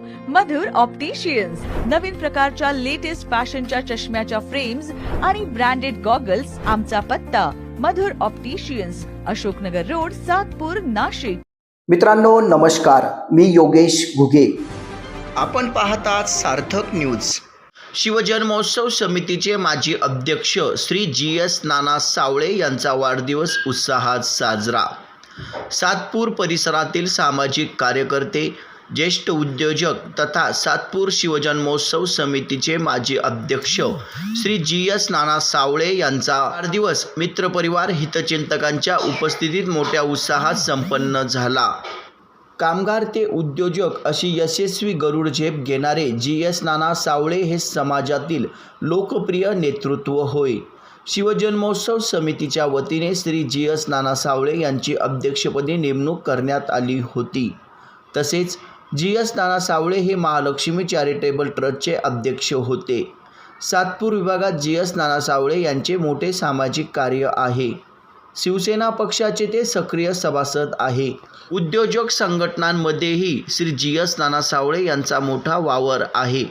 मधुर opticians नवीन प्रकारच्या latest फॅशनच्या चष्म्याच्या फ्रेम्स आणि ब्रँडेड गॉगल्स आमचा पत्ता मधुर ऑप्टिशियन्स अशोकनगर रोड सातपूर नाशिक. मित्रांनो नमस्कार. मी योगेश घुगे. आपण पाहतात सार्थक न्यूज शिवजन्मोत्सव समितीचे माजी अध्यक्ष श्री जी एस नाना सावळे यांचा वाढदिवस उत्साहात साजरा. सातपूर परिसरातील सामाजिक कार्यकर्ते ज्येष्ठ उद्योजक तथा सातपूर शिवजन्मोत्सव समितीचे माजी अध्यक्ष श्री जी एस नाना सावळे यांचा वाढदिवस मित्रपरिवार हितचिंतकांच्या उपस्थितीत मोठ्या उत्साहात संपन्न झाला. कामगार ते उद्योजक अशी यशस्वी गरुड झेप घेणारे जी एस नाना सावळे हे समाजातील लोकप्रिय नेतृत्व होय. शिवजन्मोत्सव समितीच्या वतीने श्री जी एस नाना सावळे यांची अध्यक्षपदी नेमणूक करण्यात आली होती. तसेच जी एस नाना सावळे हे महालक्ष्मी चॅरिटेबल ट्रस्टचे अध्यक्ष होते. सातपूर विभागात जी एस नाना सावळे यांचे मोठे सामाजिक कार्य आहे. शिवसेना पक्षाचे ते सक्रिय सभासद आहे. उद्योजक संघटनांमध्येही श्री जी एस नाना सावळे यांचा मोठा वावर आहे.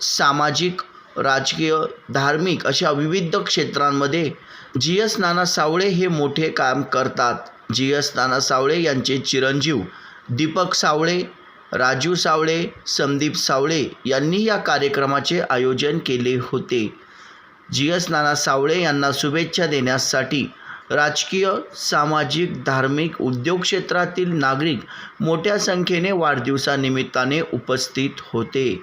सामाजिक राजकीय धार्मिक अशा विविध क्षेत्रांमध्ये जी एस नाना सावळे हे मोठे काम करतात. जी एस नाना सावळे यांचे चिरंजीव दीपक सावळे राजू सावळे संदीप सावळे यांनी या कार्यक्रमाचे आयोजन केले होते. जी एस नाना सावळे यांना शुभेच्छा देण्यासाठी राजकीय सामाजिक धार्मिक उद्योग क्षेत्रातील नागरिक मोठ्या संख्येने वाढदिवसानिमित्ताने उपस्थित होते.